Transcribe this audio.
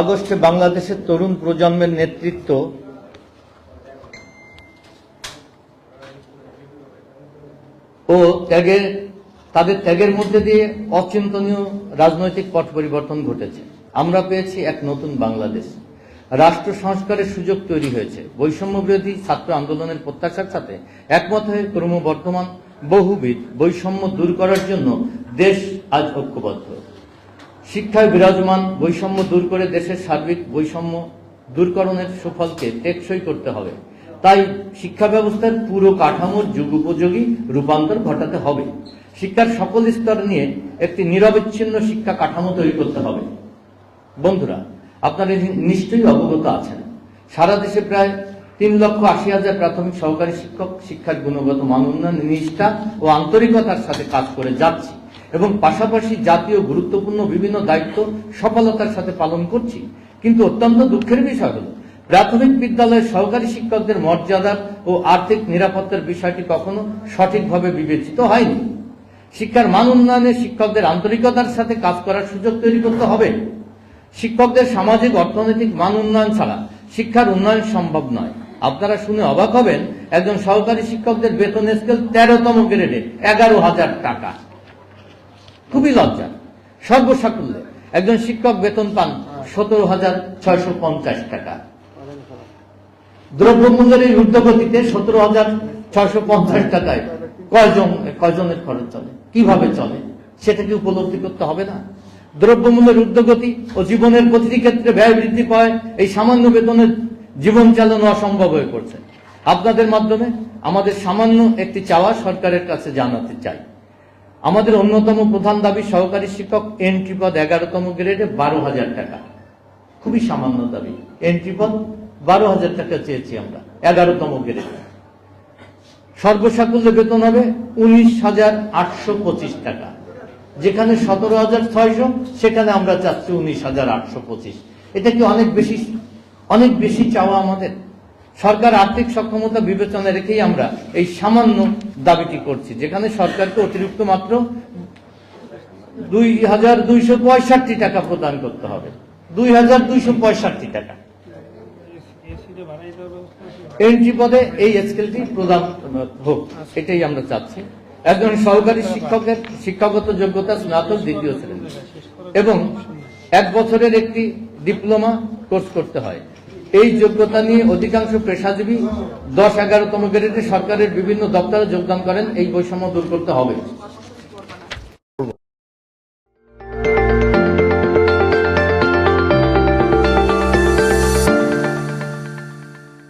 আগস্টে বাংলাদেশের তরুণ প্রজন্মের নেতৃত্ব ও ত্যাগের, তাদের ত্যাগের মধ্যে দিয়ে অচিন্তনীয় রাজনৈতিক পট পরিবর্তন ঘটেছে। আমরা পেয়েছি এক নতুন বাংলাদেশ। রাষ্ট্র সংস্কারের সুযোগ তৈরি হয়েছে। বৈষম্য বিরোধী ছাত্র আন্দোলনের প্রত্যাশার সাথে একমত হয়ে ক্রমবর্ধমান, বহুবিধ বৈষম্য দূর করার জন্য দেশ আজ ঐক্যবদ্ধ। শিক্ষায় বিরাজমান বৈষম্য দূর করে দেশের সার্বিক বৈষম্য দূরকরণের সুফলকে টেকসই করতে হবে। তাই শিক্ষা ব্যবস্থার পুরো কাঠামোর যুগোপযোগী রূপান্তর ঘটাতে হবে। শিক্ষার সকল স্তর নিয়ে একটি নিরবিচ্ছিন্ন শিক্ষা কাঠামো তৈরি করতে হবে। বন্ধুরা, আপনারা নিশ্চয়ই অবগত আছেন। সারা দেশে প্রায় তিন লক্ষ আশি হাজার প্রাথমিক সহকারী শিক্ষক শিক্ষার গুণগত মান উন্নয়ন নিষ্ঠা ও আন্তরিকতার সাথে কাজ করে যাচ্ছি। এবং পাশাপাশি জাতীয় গুরুত্বপূর্ণ বিভিন্ন দায়িত্ব সফলতার সাথে পালন করছি। কিন্তু অত্যন্ত দুঃখের বিষয় হল, প্রাথমিক বিদ্যালয়ের সহকারী শিক্ষকদের মর্যাদা ও আর্থিক নিরাপত্তার বিষয়টি কখনো সঠিকভাবে বিবেচিত হয়নি। শিক্ষার মান উন্নয়নে শিক্ষকদের আন্তরিকতার সাথে কাজ করার সুযোগ তৈরি করতে হবে। শিক্ষকদের সামাজিক, অর্থনৈতিক মান উন্নয়ন ছাড়া শিক্ষার উন্নয়ন সম্ভব নয়। আপনারা শুনে অবাক হবেন, একজন সহকারী শিক্ষকদের বেতন স্কেল তেরোতম গ্রেডে এগারো হাজার টাকা। খুবই লজ্জা। সর্বসাকুল্যে একজন শিক্ষক বেতন পান সতেরো হাজার ছয়শো পঞ্চাশ টাকা। দ্রব্যমূল্যের ঊর্ধ্বগতিতে সতেরো হাজার ছয়শো পঞ্চাশ টাকায় কয়জন, কয়জনের খরচ চলে? কীভাবে চলে? সেটাকে উপলব্ধি করতে হবে না? দ্রব্যমূল্যের ঊর্ধ্বগতি ও জীবনের প্রতিটি ক্ষেত্রে ব্যয় বৃদ্ধি পায় এই সামান্য বেতনের জীবন চালানো অসম্ভব হয়ে পড়ছে। আপনাদের মাধ্যমে আমাদের সামান্য একটি চাওয়া সরকারের কাছে জানাতে চাই। আমাদের অন্যতম প্রধান দাবি সহকারী শিক্ষক এন্ট্রি পদ এগারোতম গ্রেডে বারো হাজার টাকা। খুবই সামান্য দাবি। এন্ট্রি পদ বারো হাজার টাকা চেয়েছি আমরা, এগারোতম গ্রেডে সর্বসাকুল্য বেতন হবে উনিশ হাজার আটশো পঁচিশ টাকা। যেখানে সতেরো হাজার ছয়শো, সেখানে আমরা চাচ্ছি উনিশ হাজার আটশো পঁচিশ। এটা কি অনেক বেশি অনেক বেশি চাওয়া আমাদের? সরকার আর্থিক সক্ষমতা বিবেচনা রেখেই আমরা এই সামান্য দাবিটি করছি। যেখানে সরকারকে অতিরিক্ত মাত্র দুই হাজার দুইশো পঁয়ষট্টি টাকা প্রদান করতে হবে। দুই হাজার দুইশো পঁয়ষট্টি টাকা। এন্ট্রি পদে এই স্কেলটি প্রদান হোক, এটাই আমরা চাচ্ছি। একজন সহকারী শিক্ষকের শিক্ষাগত যোগ্যতা স্নাতক দ্বিতীয় শ্রেণি এবং এক বছরের একটি ডিপ্লোমা কোর্স করতে হয়। এই যোগ্যতা নিয়ে অধিকাংশ পেশাজীবী দশ এগারোতম গ্রেডে সরকারের বিভিন্ন দপ্তরে যোগদান করেন। এই বৈষম্য দূর করতে হবে।